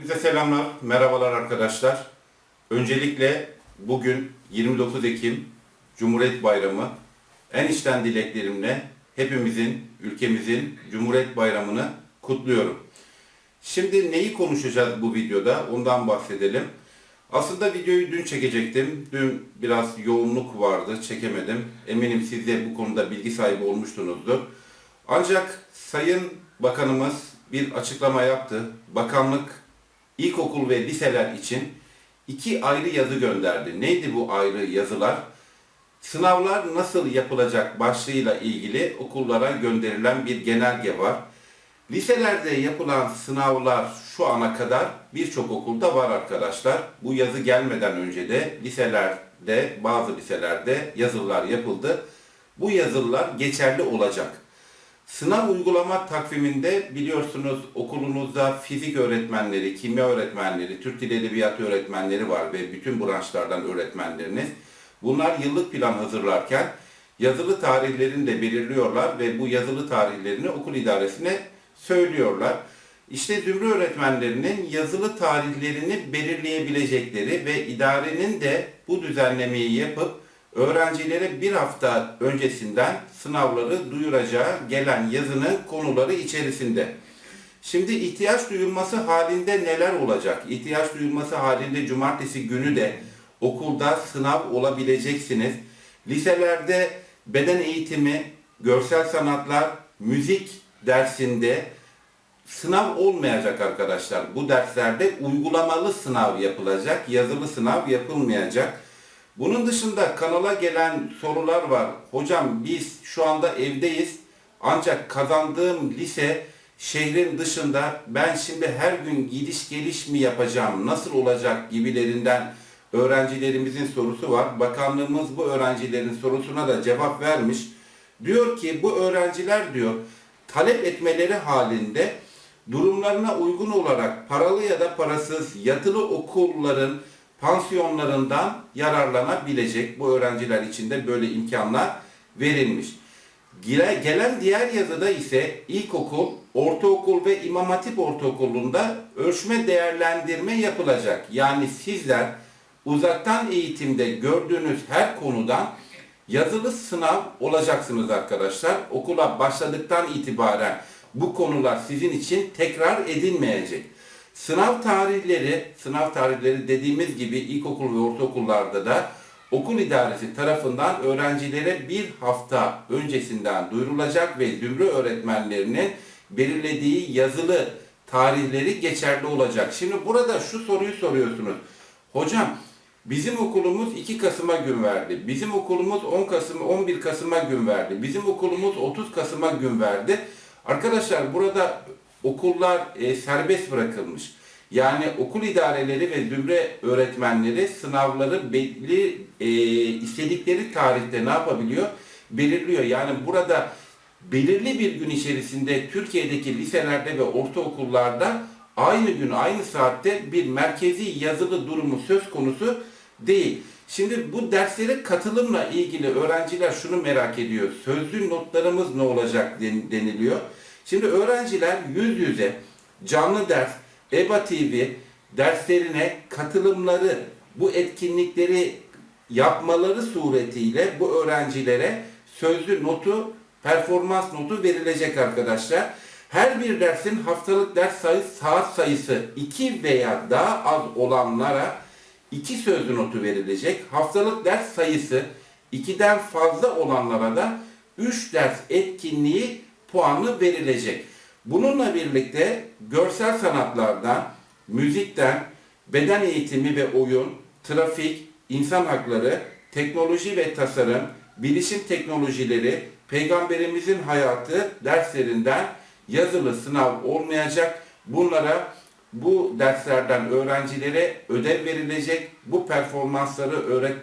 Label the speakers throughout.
Speaker 1: Hepinize selamlar, merhabalar arkadaşlar. Öncelikle bugün 29 Ekim Cumhuriyet Bayramı. En içten dileklerimle hepimizin, ülkemizin Cumhuriyet Bayramı'nı kutluyorum. Şimdi neyi konuşacağız bu videoda ondan bahsedelim. Aslında videoyu dün çekecektim. Dün biraz yoğunluk vardı, çekemedim. Eminim siz de bu konuda bilgi sahibi olmuştunuzdur. Ancak Sayın Bakanımız bir açıklama yaptı. Bakanlık ilkokul ve liseler için iki ayrı yazı gönderdi. Neydi bu ayrı yazılar? Sınavlar nasıl yapılacak başlığıyla ilgili okullara gönderilen bir genelge var. Liselerde yapılan sınavlar şu ana kadar birçok okulda var arkadaşlar. Bu yazı gelmeden önce de liselerde, bazı liselerde yazılılar yapıldı. Bu yazılılar geçerli olacak. Sınav uygulama takviminde biliyorsunuz okulunuzda fizik öğretmenleri, kimya öğretmenleri, Türk Dili Edebiyatı öğretmenleri var ve bütün branşlardan öğretmenleriniz. Bunlar yıllık plan hazırlarken yazılı tarihlerini de belirliyorlar ve bu yazılı tarihlerini okul idaresine söylüyorlar. İşte zümre öğretmenlerinin yazılı tarihlerini belirleyebilecekleri ve idarenin de bu düzenlemeyi yapıp öğrencilere bir hafta öncesinden sınavları duyuracağı gelen yazının konuları içerisinde. Şimdi ihtiyaç duyulması halinde neler olacak? İhtiyaç duyulması halinde cumartesi günü de okulda sınav olabileceksiniz. Liselerde beden eğitimi, görsel sanatlar, müzik dersinde sınav olmayacak arkadaşlar. Bu derslerde uygulamalı sınav yapılacak, yazılı sınav yapılmayacak. Bunun dışında kanala gelen sorular var. Hocam biz şu anda evdeyiz ancak kazandığım lise şehrin dışında ben şimdi her gün gidiş geliş mi yapacağım, nasıl olacak gibilerinden öğrencilerimizin sorusu var. Bakanlığımız bu öğrencilerin sorusuna da cevap vermiş. Diyor ki bu öğrenciler diyor talep etmeleri halinde durumlarına uygun olarak paralı ya da parasız yatılı okulların pansiyonlarından yararlanabilecek. Bu öğrenciler için de böyle imkanlar verilmiş. Gele- Gelen diğer yazıda ise ilkokul, ortaokul ve imam hatip ortaokulunda ölçme değerlendirme yapılacak. Yani sizler uzaktan eğitimde gördüğünüz her konudan yazılı sınav olacaksınız arkadaşlar. Okula başladıktan itibaren bu konular sizin için tekrar edilmeyecek. Sınav tarihleri, sınav tarihleri dediğimiz gibi ilkokul ve ortaokullarda da okul idaresi tarafından öğrencilere bir hafta öncesinden duyurulacak ve zümre öğretmenlerinin belirlediği yazılı tarihleri geçerli olacak. Şimdi burada şu soruyu soruyorsunuz. Hocam bizim okulumuz 2 Kasım'a gün verdi. Bizim okulumuz 10 Kasım 11 Kasım'a gün verdi. Bizim okulumuz 30 Kasım'a gün verdi. Arkadaşlar burada okullar e, serbest bırakılmış. Yani okul idareleri ve zümre öğretmenleri sınavları belli e, istedikleri tarihte ne yapabiliyor? Belirliyor. Yani burada belirli bir gün içerisinde Türkiye'deki liselerde ve ortaokullarda aynı gün aynı saatte bir merkezi yazılı durumu söz konusu değil. Şimdi bu derslere katılımla ilgili öğrenciler şunu merak ediyor. Sözlü notlarımız ne olacak den- deniliyor. Şimdi öğrenciler yüz yüze canlı ders, EBA TV derslerine katılımları, bu etkinlikleri yapmaları suretiyle bu öğrencilere sözlü notu, performans notu verilecek arkadaşlar. Her bir dersin haftalık ders sayısı, saat sayısı 2 veya daha az olanlara 2 sözlü notu verilecek. Haftalık ders sayısı 2'den fazla olanlara da 3 ders etkinliği puanı verilecek. Bununla birlikte görsel sanatlardan, müzikten, beden eğitimi ve oyun, trafik, insan hakları, teknoloji ve tasarım, bilişim teknolojileri, peygamberimizin hayatı derslerinden yazılı sınav olmayacak. Bunlara bu derslerden öğrencilere ödev verilecek. Bu performansları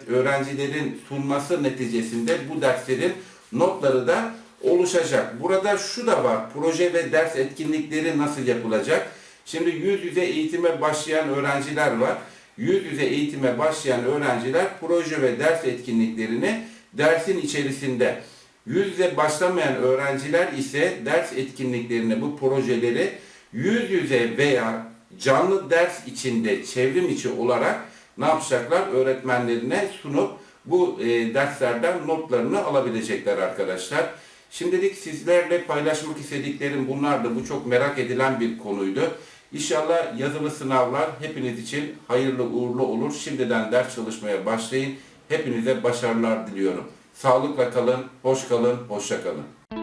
Speaker 1: öğrencilerin sunması neticesinde bu derslerin notları da oluşacak. Burada şu da var. Proje ve ders etkinlikleri nasıl yapılacak? Şimdi yüz yüze eğitime başlayan öğrenciler var. Yüz yüze eğitime başlayan öğrenciler proje ve ders etkinliklerini dersin içerisinde Yüz yüze başlamayan öğrenciler ise ders etkinliklerini, bu projeleri yüz yüze veya canlı ders içinde çevrim içi olarak ne yapacaklar? Öğretmenlerine sunup bu e, derslerden notlarını alabilecekler arkadaşlar. Şimdilik sizlerle paylaşmak istediklerim bunlardı. Bu çok merak edilen bir konuydu. İnşallah yazılı sınavlar hepiniz için hayırlı uğurlu olur. Şimdiden ders çalışmaya başlayın. Hepinize başarılar diliyorum. Sağlıkla kalın, hoş kalın, hoşça kalın.